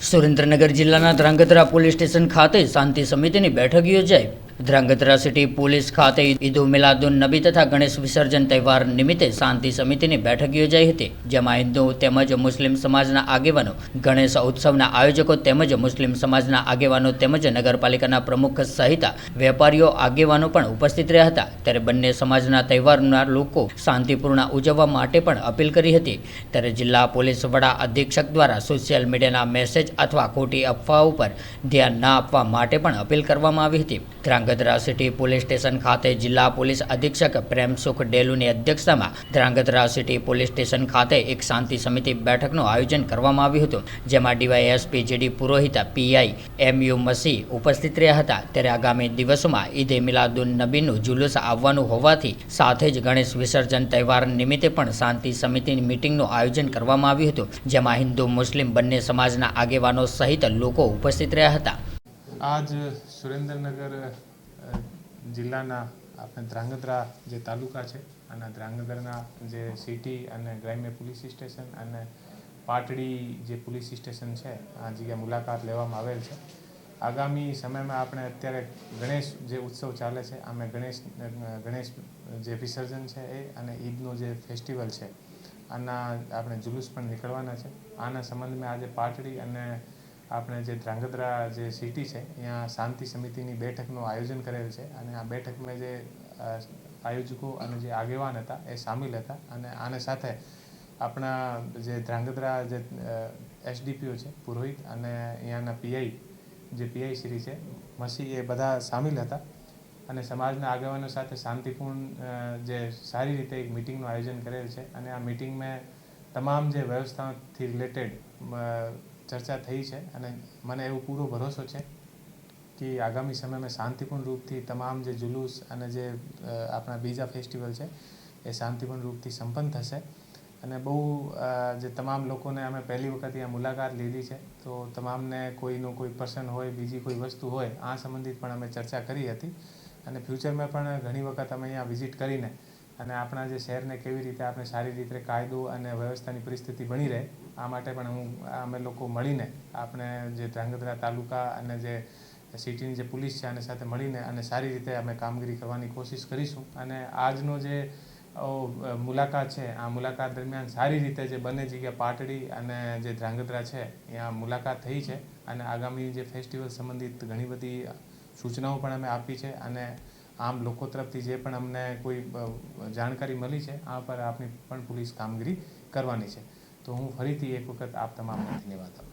સુરેન્દ્રનગર જિલ્લાના Dhrangadhra police station ખાતે શાંતિ સમિતિની બેઠક યોજાઈ. ધ્રાંગધ્રા સિટી પોલીસ ખાતે ઈદ મિલાદુન નબી તથા ગણેશ વિસર્જન તહેવાર નિમિત્તે શાંતિ સમિતિની બેઠક યોજાઈ હતી, જેમાં હિન્દુ તેમજ મુસ્લિમ સમાજના આગેવાનો, ગણેશ ઉત્સવના આયોજકો તેમજ મુસ્લિમ સમાજના આગેવાનો તેમજ નગરપાલિકાના પ્રમુખ સહિત વેપારીઓ, આગેવાનો પણ ઉપસ્થિત રહ્યા હતા. ત્યારે બંને સમાજના તહેવારના લોકો શાંતિપૂર્ણ ઉજવવા માટે પણ અપીલ કરી હતી. ત્યારે જિલ્લા પોલીસ વડા અધિક્ષક દ્વારા સોશિયલ મીડિયાના મેસેજ અથવા ખોટી અફવા ઉપર ધ્યાન ના આપવા માટે પણ અપીલ કરવામાં આવી હતી. ધ્રાંગધ્રા સિટી પોલીસ સ્ટેશન ખાતે જિલ્લા પોલીસ અધિક્ષક પ્રેમસુખ ડેલુની અધ્યક્ષતામાં ધ્રાંગધ્રા સિટી પોલીસ સ્ટેશન ખાતે એક શાંતિ સમિતિ બેઠકનું આયોજન કરવામાં આવ્યું હતું જેમાં DYSP GD Purohit PI M U Masi ઉપસ્થિત રહ્યા હતા. ત્યારે આગામી દિવસોમાં ઈદે મિલાદુન નબીનું જુલુસ આવવાનું હોવાથી સાથે જ ગણેશ વિસર્જન તહેવાર નિમિત્તે પણ શાંતિ સમિતિની મિટિંગનું આયોજન કરવામાં આવ્યું હતું જેમાં હિન્દુ મુસ્લિમ બંને સમાજના આગેવાનો સહિત લોકો ઉપસ્થિત રહ્યા હતા. સુરેન્દ્રનગર અ, જિલ્લાના આપણે ધ્રાંગધ્રા જે તાલુકા છે અને ધ્રાંગધ્રાના જે સિટી અને ગ્રામ્ય પોલીસ સ્ટેશન અને પાટડી જે પોલીસ સ્ટેશન છે, આ જગ્યાએ મુલાકાત લેવામાં આવેલ છે. આગામી સમયમાં આપણે અત્યારે ગણેશ જે ઉત્સવ ચાલે છે, આમે ગણેશ ગણેશ જે વિસર્જન છે એ અને ઈદનો જે ફેસ્ટિવલ છે, આના આપણે જુલુસ પણ નીકળવાના છે. આના સંબંધમાં આજે પાટડી અને આપણે જે ધ્રાંગધ્રા જે સિટી છે, ત્યાં શાંતિ સમિતિની બેઠકનું આયોજન કરેલ છે અને આ બેઠકમાં જે આયોજકો અને જે આગેવાન હતા એ સામેલ હતા અને આને સાથે આપણા જે ધ્રાંગધ્રા જે એસડીપીઓ છે, પુરોહિત અને અહીંયાના પીઆઈ જે પીઆઈ શ્રી છે, મસી એ બધા સામેલ હતા અને સમાજના આગેવાનો સાથે શાંતિપૂર્ણ જે સારી રીતે એક મિટિંગનું આયોજન કરેલ છે અને આ મિટિંગમાં તમામ જે વ્યવસ્થાથી રિલેટેડ ચર્ચા થઈ છે અને મને એવો પૂરો ભરોસો છે કે આગામી સમયમાં શાંતિપૂર્ણ રૂપથી તમામ જે જુલુસ અને જે આપણા બીજા ફેસ્ટિવલ છે, એ શાંતિપૂર્ણ રૂપથી સંપન્ન થશે. અને બહુ જે તમામ લોકોને અમે પહેલી વખત અહીંયા મુલાકાત લીધી છે, તો તમામને કોઈનો કોઈ પર્સન હોય, બીજી કોઈ વસ્તુ હોય, આ સંબંધિત પણ અમે ચર્ચા કરી હતી. અને ફ્યુચરમાં પણ ઘણી વખત અમે અહીંયા વિઝિટ કરીને અને આપણા જે શહેરને કેવી રીતે આપણે સારી રીતે કાયદો અને વ્યવસ્થાની પરિસ્થિતિ બની રહે, આ માટે પણ હું, અમે લોકો મળીને આપણે જે ધ્રાંગધ્રા તાલુકા અને જે સિટીની જે પોલીસ છે આને સાથે મળીને અને સારી રીતે અમે કામગીરી કરવાની કોશિશ કરીશું. અને આજનો જે મુલાકાત છે, આ મુલાકાત દરમિયાન સારી રીતે જે બંને જગ્યા પાટડી અને જે ધ્રાંગધ્રા છે, ત્યાં મુલાકાત થઈ છે. અને આગામી જે ફેસ્ટિવલ સંબંધિત ઘણી બધી સૂચનાઓ પણ અમે આપી છે. અને આમ લોકો તરફથી જે પણ અમને કોઈ જાણકારી મળી છે, આ પર આપની પણ પોલીસ કામગીરી કરવાની છે. તો હું ફરીથી એક વખત આપ તમામને ધન્યવાદ આપું.